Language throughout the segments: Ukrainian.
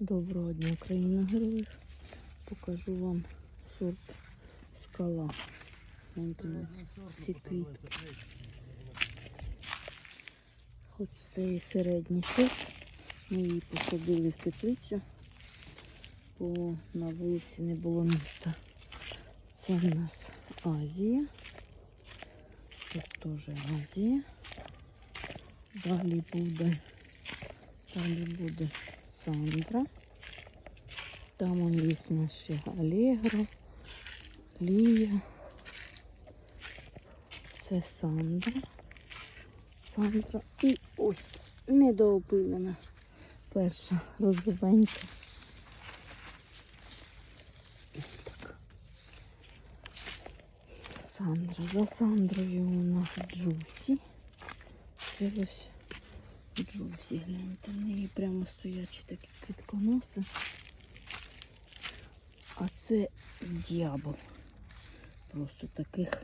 Доброго дня, країна героїв. Покажу вам сорт скала. Ці квітки. Хоч це і середній сорт. Ми її посадили в теплицю, бо на вулиці не було міста. Це в нас Азія. Тут теж Азія. Далі буде, далі буде Сандра. Там он є у нас ще Алегро, Лія. Це Сандра. Сандра. І ось недоопилена. Перша розовенька. Сандра. За Сандрою у нас Джусі. Це ось Джусі, гляньте, в неї прямо стоячі такі квітконоси. А це дьявол. Просто таких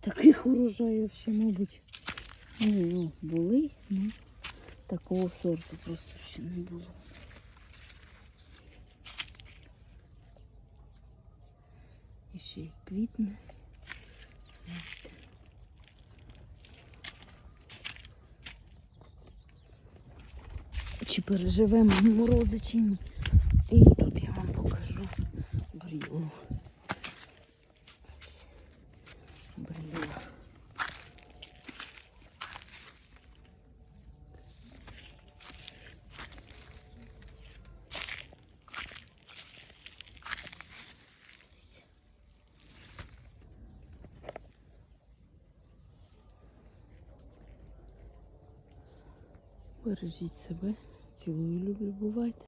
таких урожаїв ще, мабуть, ну, були, ну такого сорту просто ще не було. І ще й квітне. Гляньте. Чи переживемо морози чи ні. І тут я вам покажу брілу. Ось. Бережіть себе. Цілую, люблю, бувайте.